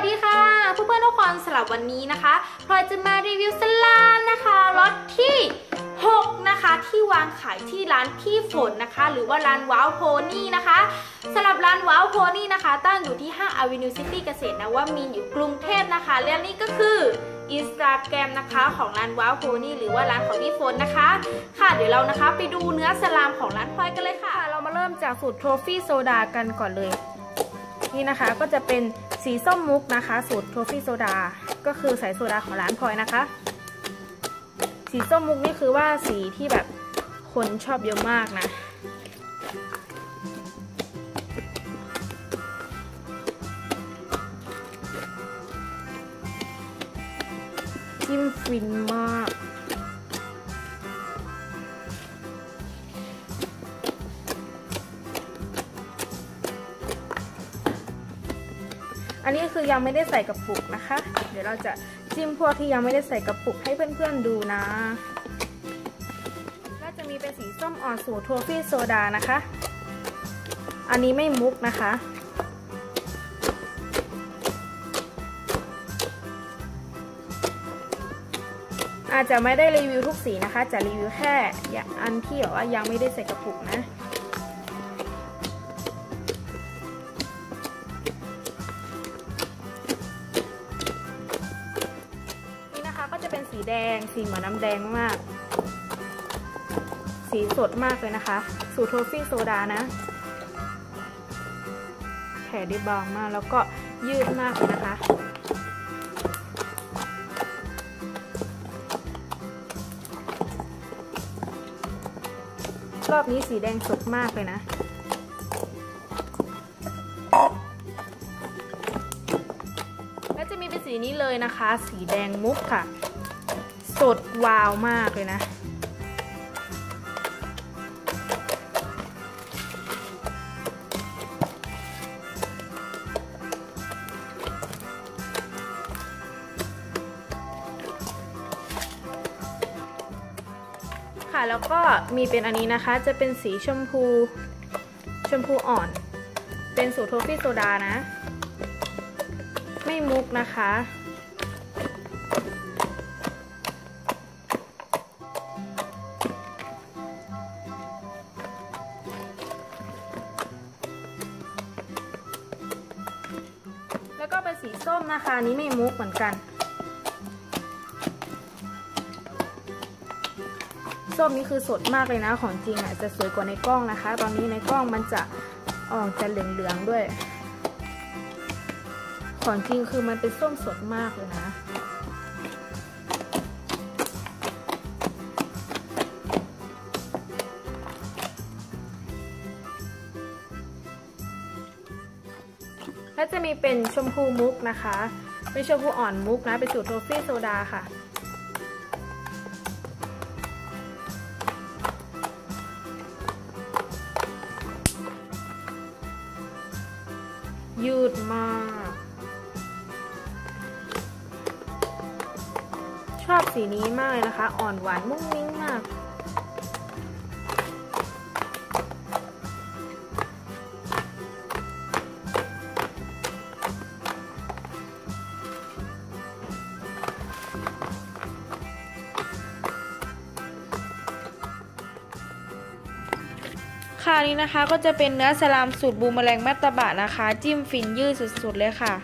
วัสดีค่ะเพื่อนๆทุกคนสำหรับวันนี้นะคะพลอยจะมารีวิวสลามนะคะรถที่ 6 นะคะ ที่วางขายที่ร้านพี่ฝนนะคะ หรือว่าร้านว้าวโพนี่นะคะสำหรับร้านว้าวโพนี่นะคะ ตั้งอยู่ที่ห้างอเวนิวซิตี้เกษตรนะว่ามีนอยู่กรุงเทพนะคะ และนี่ก็คืออินสตาแกรมนะคะของร้านว้าวโพนี่หรือว่าร้านของพี่ฝนนะคะ ค่ะเดี๋ยวเรานะคะ ไปดูเนื้อสลามของร้านพลอยกันเลยค่ะ เรามาเริ่มจากสูตรโทรฟี่โซดากันก่อนเลย นี่นะคะก็จะเป็นสีส้มมุกนะคะ สูตรโทฟี่โซดา ก็คือใส่โซดาของร้านพลอยนะคะ สีส้มมุกนี่คือว่าสีที่แบบคนชอบเยอะมากนะ จิ้มฟินมาก อันนี้คือยังไม่ได้ใส่กระปุกนะคะ เดี๋ยวเราจะจิ้มพวกที่ยังไม่ได้ใส่กระปุกให้เพื่อนๆดูนะก็จะมีเป็นสีส้มอ่อนสูตรทัวฟี่โซดานะคะ อันนี้ไม่มุกนะคะอาจจะไม่ได้รีวิวทุกสีนะคะ จะรีวิวแค่อันที่แบบว่ายังไม่ได้ใส่กระปุกนะ แดง สีเหมือนน้ำแดงมาก สีสดมากเลยนะคะ สูตรโทฟี่โซดานะ แผ่ได้บางมากแล้วก็ยืดมากเลยนะคะรอบนี้สีแดงสดมากเลยนะ แล้วจะมีเป็นสีนี้เลยนะคะ สีแดงมุกค่ะ สดวาวมากเลยนะค่ะแล้วก็มีเป็นอันนี้นะคะจะเป็นสีชมพูชมพูอ่อน เป็นสูตรโทฟี่โซดานะ ไม่มุกนะคะ ส้มนะคะนนี้ไม่มุกเหมือนกัน ส้มนี่คือสดมากเลยนะของจริงอะจะสวยกว่าในกล้องนะคะ ตอนนี้ในกล้องมันจะออกจะเหลืองๆด้วย ของจริงคือมันเป็นส้มสดมากเลยนะ แล้วจะมีเป็นชมพูมุกนะคะ เป็นชมพูอ่อนมุกนะ เป็นสูตรโทฟี่โซดาค่ะ ยืดมาก ชอบสีนี้มากเลยนะคะ อ่อนหวานมุ้งมิ้งมาก ค่ะนี้นะคะก็จะเป็นเนื้อสลามสูตรบูมแมลงมัตตบะนะคะ จิ้มฟินยืดสุดๆเลยค่ะ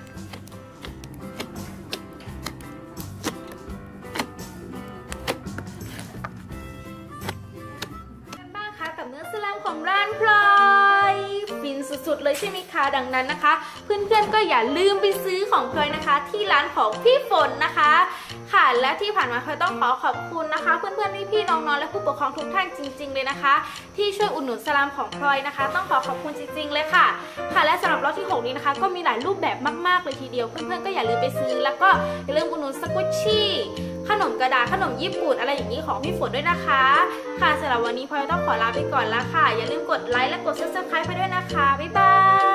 บ้างคะกับเนื้อสลามของร้านพลอยฟินสุดๆเลยใช่ไหมคะดังนั้นนะคะ เพื่อนๆก็อย่าลืมไปซื้อของพลอยนะคะ ที่ร้านของพี่ฝนนะคะค่ะ และที่ผ่านมาพลอยต้องขอขอบคุณนะคะ เพื่อนๆพี่ๆน้องๆและผู้ปกครองทุกท่านจริง ๆ เลยนะคะ ที่ช่วยอุดหนุนสลามของพลอยนะคะ ต้องขอขอบคุณจริง ๆ เลยค่ะ ค่ะและสำหรับรอบที่ 6 นี้นะคะ ก็มีหลายรูปแบบมากๆเลยทีเดียว เพื่อนๆก็อย่าลืมไปซื้อ แล้วก็อย่าลืมอุดหนุนสกุชชี่ขนมกระดาษขนมญี่ปุ่นอะไรอย่างนี้ของพี่ฝนด้วยนะคะ ค่ะสำหรับวันนี้พลอยต้องขอลาไปก่อนแล้วค่ะ อย่าลืมกดไลค์และกด subscribe ไปด้วยนะคะบ๊ายบาย